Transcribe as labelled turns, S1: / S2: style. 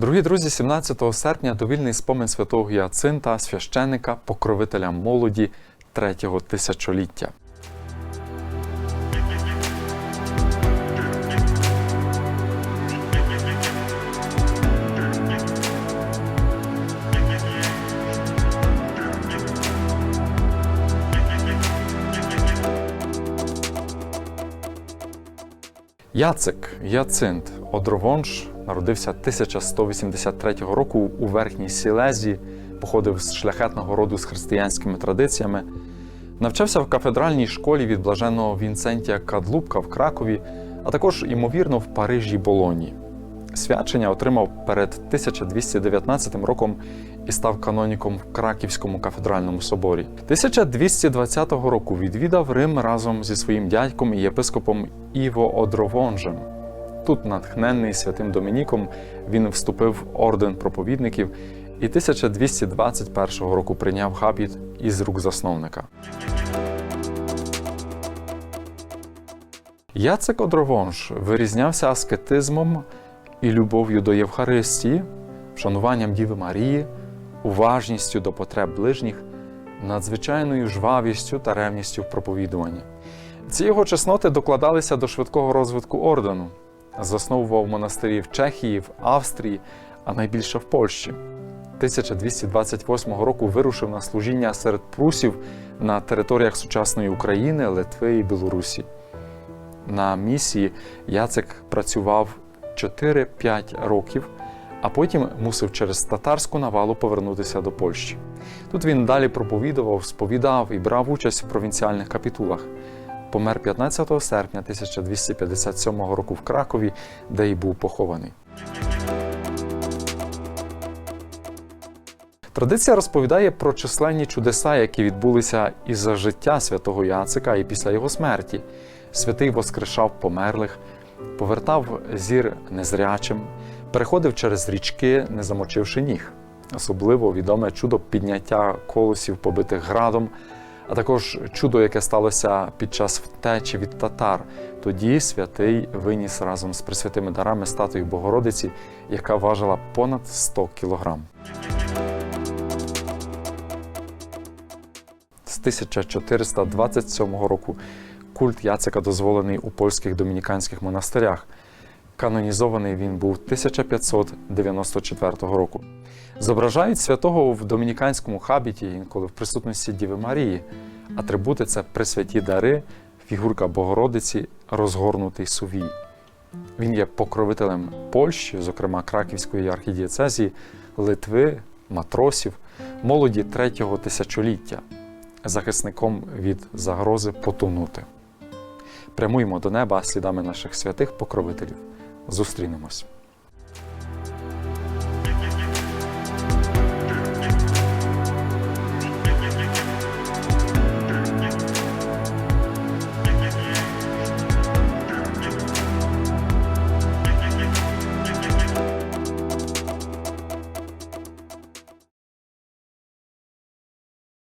S1: Дорогі друзі, 17 серпня довільний спомин святого Гіацинта, священика, покровителя молоді третього тисячоліття. Яцик Яцинт Одровонж народився 1183 року у Верхній Сілезі, походив з шляхетного роду з християнськими традиціями. Навчався в кафедральній школі від блаженого Вінцентія Кадлубка в Кракові, а також, ймовірно, в Парижі Болоні. Свячення отримав перед 1219 роком і став каноніком в Краківському кафедральному соборі. 1220 року відвідав Рим разом зі своїм дядьком і єпископом Іво Одровонжем. Тут, натхненний святим Домініком, він вступив в орден проповідників і 1221 року прийняв хабіт із рук засновника. Яцек Одровонж вирізнявся аскетизмом і любов'ю до Євхаристії, вшануванням Діви Марії, уважністю до потреб ближніх, надзвичайною жвавістю та ревністю в проповідуванні. Ці його чесноти докладалися до швидкого розвитку ордену, засновував монастирі в Чехії, в Австрії, а найбільше в Польщі. 1228 року вирушив на служіння серед прусів на територіях сучасної України, Литви і Білорусі. На місії Яцек працював 4-5 років, а потім мусив через татарську навалу повернутися до Польщі. Тут він далі проповідував, сповідав і брав участь в провінціальних капітулах. Помер 15 серпня 1257 року в Кракові, де й був похований. Традиція розповідає про численні чудеса, які відбулися і за життя святого Яцика, і після його смерті. Святий воскрешав померлих, повертав зір незрячим, переходив через річки, не замочивши ніг. Особливо відоме чудо підняття колосів, побитих градом, а також чудо, яке сталося під час втечі від татар. Тоді святий виніс разом з присвятими дарами статую Богородиці, яка важила понад 100 кілограм. З 1427 року культ Яцика дозволений у польських домініканських монастирях. Канонізований він був 1594 року. Зображають святого в домініканському хабіті, інколи в присутності Діви Марії. Атрибути це присвяті дари, фігурка Богородиці, розгорнутий сувій. Він є покровителем Польщі, зокрема Краківської архідієцезії, Литви, матросів, молоді третього тисячоліття, захисником від загрози потонути. Прямуємо до неба слідами наших святих покровителів. Зустрінемось.